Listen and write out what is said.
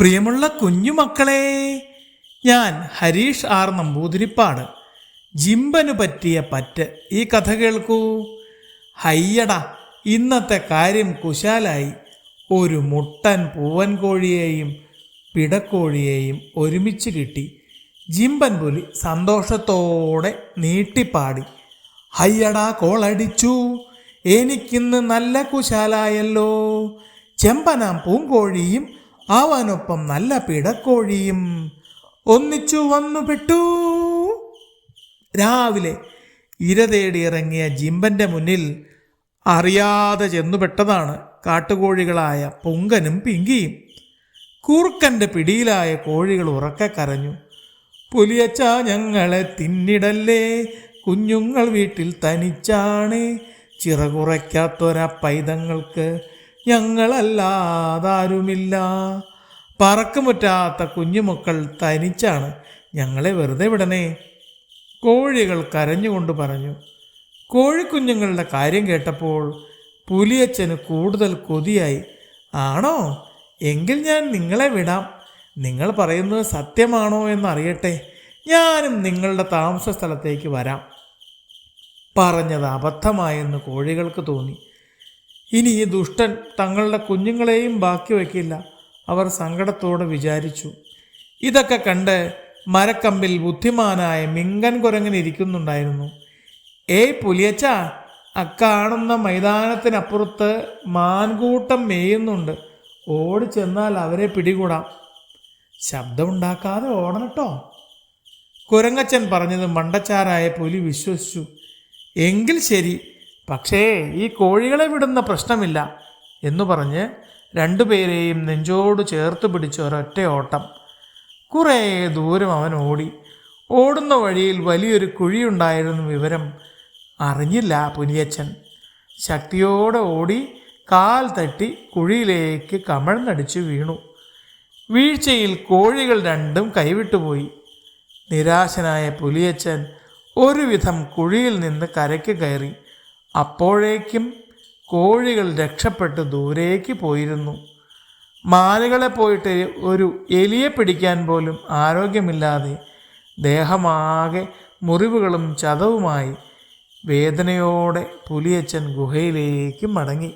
പ്രിയമുള്ള കുഞ്ഞുമക്കളെ ഞാൻ ഹരീഷ് ആർ നമ്പൂതിരിപ്പാട്. ജിമ്പനു പറ്റിയ പറ്റ്. ഈ കഥ കേൾക്കൂ. ഹയ്യട ഇന്നത്തെ കാര്യം കുശാലായി. ഒരു മുട്ടൻ പൂവൻ കോഴിയെയും പിടക്കോഴിയെയും ഒരുമിച്ച് കിട്ടി. ജിമ്പൻ പുലി സന്തോഷത്തോടെ നീട്ടിപ്പാടി. ഹയ്യടാ കോളടിച്ചു. എനിക്കിന്ന് നല്ല കുശാലായല്ലോ. ചെമ്പനാം പൂങ്കോഴിയും അവനൊപ്പം നല്ല പിടക്കോഴിയും ഒന്നിച്ചു വന്നു പെട്ടു. രാവിലെ ഇര തേടി ഇറങ്ങിയ ജിമ്പന്റെ മുന്നിൽ അറിയാതെ ചെന്നുപെട്ടതാണ് കാട്ടുകോഴികളായ പൊങ്കനും പിങ്കിയും. കൂർക്കന്റെ പിടിയിലായ കോഴികൾ ഉറക്കെ കരഞ്ഞു. പുലിയച്ച ഞങ്ങളെ തിന്നിടല്ലേ? കുഞ്ഞുങ്ങൾ വീട്ടിൽ തനിച്ചാണ്. ചിറകുറയ്ക്കാത്തൊരാ പൈതങ്ങൾക്ക് ഞങ്ങളല്ലാതാരുമില്ല. പറക്കമുറ്റാത്ത കുഞ്ഞുമക്കൾ തനിച്ചാണ് ഞങ്ങളെ വെറുതെ വിടണേ. കോഴികൾ കരഞ്ഞുകൊണ്ട് പറഞ്ഞു കോഴിക്കുഞ്ഞുങ്ങളുടെ കാര്യം കേട്ടപ്പോൾ പുലിയച്ചന് കൂടുതൽ കൊതിയായി. ആണോ? എങ്കിൽ ഞാൻ നിങ്ങളെ വിടാം. നിങ്ങൾ പറയുന്നത് സത്യമാണോ എന്നറിയട്ടെ. ഞാനും നിങ്ങളുടെ താമസ സ്ഥലത്തേക്ക് വരാം. പറഞ്ഞത് അബദ്ധമായെന്ന് കോഴികൾക്ക് തോന്നി. ഇനി ഈ ദുഷ്ടൻ തങ്ങളുടെ കുഞ്ഞുങ്ങളെയും ബാക്കി വയ്ക്കില്ല. അവർ സങ്കടത്തോടെ വിചാരിച്ചു. ഇതൊക്കെ കണ്ട് മരക്കമ്പിൽ ബുദ്ധിമാനായ മിങ്കൻ കുരങ്ങൻ ഇരിക്കുന്നുണ്ടായിരുന്നു. ഏയ് പുലിയച്ച അക്കാണുന്ന മൈതാനത്തിനപ്പുറത്ത് മാൻകൂട്ടം മേയുന്നുണ്ട്. ഓടി ചെന്നാൽ അവരെ പിടികൂടാം. ശബ്ദമുണ്ടാക്കാതെ ഓടണട്ടോ കുരങ്ങച്ചൻ പറഞ്ഞത് മണ്ടച്ചാരായ പുലി വിശ്വസിച്ചു. എങ്കിൽ ശരി പക്ഷേ ഈ കോഴികളെ വിടുന്ന പ്രശ്നമില്ല എന്നു പറഞ്ഞ് രണ്ടുപേരെയും നെഞ്ചോട് ചേർത്ത് പിടിച്ച ഒരൊറ്റ ഓട്ടം. കുറേ ദൂരം അവൻ ഓടി. ഓടുന്ന വഴിയിൽ വലിയൊരു കുഴിയുണ്ടായിരുന്നു വിവരം അറിഞ്ഞില്ല പുനിയച്ചൻ. ശക്തിയോടെ ഓടി കാൽ തട്ടി കുഴിയിലേക്ക് കമഴ്ന്നടിച്ചു വീണു. വീഴ്ചയിൽ കോഴികൾ രണ്ടും കൈവിട്ടുപോയി നിരാശനായ പുലിയച്ചൻ ഒരുവിധം കുഴിയിൽ നിന്ന് കരയ്ക്ക് കയറി. അപ്പോഴേക്കും കോഴികൾ രക്ഷപ്പെട്ട് ദൂരേക്ക് പോയിരുന്നു. മാനുകളെ പോയിട്ട് ഒരു എലിയെ പിടിക്കാൻ പോലും ആരോഗ്യമില്ലാതെ ദേഹമാകെ മുറിവുകളും ചതവുമായി വേദനയോടെ പുലിയച്ചൻ ഗുഹയിലേക്ക് മടങ്ങി.